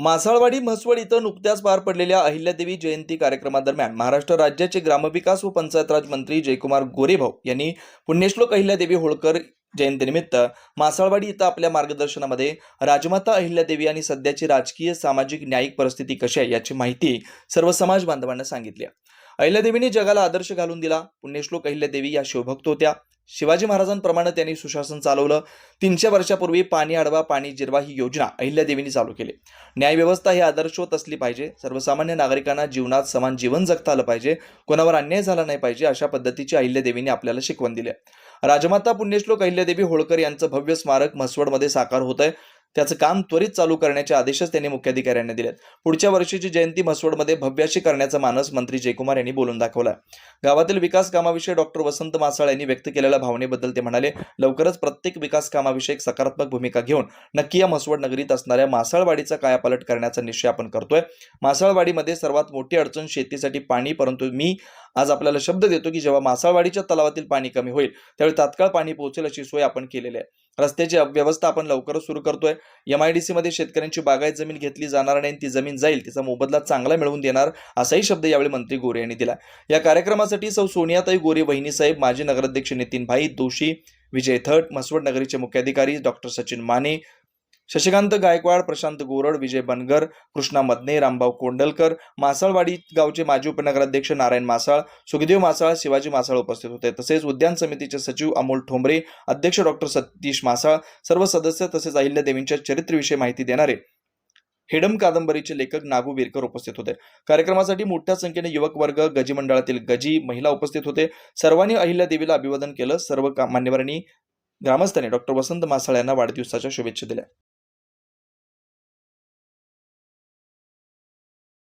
मासाळवाडी म्हसवड इथं नुकत्याच पार पडलेल्या अहिल्यादेवी जयंती कार्यक्रमादरम्यान महाराष्ट्र राज्याचे ग्रामविकास व पंचायत राज मंत्री जयकुमार गोरेभाऊ यांनी पुण्यश्लोक अहिल्यादेवी होळकर जयंतीनिमित्त मासाळवाडी इथं आपल्या मार्गदर्शनामध्ये राजमाता अहिल्यादेवी आणि सध्याची राजकीय सामाजिक न्यायिक परिस्थिती कशी आहे याची माहिती सर्व समाज बांधवांना सांगितली अहिल्यादेवीने जगाला आदर्श घालून दिला. पुण्यश्लोक अहिल्यादेवी या शिवभक्त होत्या. शिवाजी महाराजांप्रमाणे त्यांनी सुशासन चालवलं. तीनशे वर्षापूर्वी पाणी अडवा पाणी जिरवा ही योजना अहिल्यादेवींनी चालू केली. न्यायव्यवस्था ही आदर्शवत असली पाहिजे. सर्वसामान्य नागरिकांना जीवनात समान जीवन जगता आलं पाहिजे. कोणावर अन्याय झाला नाही पाहिजे अशा पद्धतीची अहिल्यादेवींनी आपल्याला शिकवण दिली राजमाता पुण्यश्लोक अहिल्यादेवी होळकर यांचं भव्य स्मारक म्हसवडमध्ये साकार होत आहे त्याचं काम त्वरित चालू करण्याचे आदेशच त्यांनी मुख्याधिकाऱ्यांना दिलेत. पुढच्या वर्षीची जयंती म्हसवडमध्ये भव्याशी करण्याचा मानस मंत्री जयकुमार यांनी बोलून दाखवला. गावातील विकास कामाविषयी डॉक्टर वसंत मासाळ यांनी व्यक्त केलेल्या भावनेबद्दल ते म्हणाले लवकरच प्रत्येक विकास कामाविषयक सकारात्मक भूमिका घेऊन नक्की या म्हसवड नगरीत असणाऱ्या मासाळवाडीचा कायापालट करण्याचा निश्चय आपण करतोय. मासाळवाडीमध्ये सर्वात मोठी अडचण शेतीसाठी पाणी परंतु मी आज आपल्याला शब्द देतो की जेव्हा मासाळवाडीच्या तलावातील पाणी कमी होईल त्यावेळी तात्काळ पाणी पोहोचेल अशी सोय आपण केलेली आहे. रस्त्याची व्यवस्था आपण लवकरच सुरू करतोय. एम आय डी सीमध्ये शेतकऱ्यांची बागायत जमीन घेतली जाणार नाही आणि ती जमीन जाईल. तिचा मोबदला चांगला मिळवून देणार असाही शब्द यावेळी मंत्री गोरे यांनी दिला. या कार्यक्रमासाठी सौ सोनियाताई गोरे वहिनीसाहेब माजी नगराध्यक्ष नितीन भाई दोषी विजय थट म्हसवड नगरीचे मुख्याधिकारी डॉक्टर सचिन माने शशिकांत गायकवाड प्रशांत गोरड विजय बनगर कृष्णा मदने रामभाऊ कोंडलकर मासाळवाडी गावचे माजी उपनगराध्यक्ष नारायण मासाळ सुखदेव मासाळ शिवाजी मासाळ उपस्थित होते. तसेच उद्यान समितीचे सचिव अमोल ठोंबरे अध्यक्ष डॉक्टर सतीश मासाळ सर्व सदस्य तसेच अहिल्यादेवींच्या चरित्रविषयी माहिती देणारे हेडम कादंबरीचे लेखक नागू बिरकर उपस्थित होते. कार्यक्रमासाठी मोठ्या संख्येने युवक वर्ग गजी मंडळातील गजी महिला उपस्थित होते. सर्वांनी अहिल्यादेवीला अभिवादन केलं. सर्व मान्यवरांनी ग्रामस्थांनी डॉक्टर वसंत मासाळ यांना वाढदिवसाच्या शुभेच्छा दिल्या.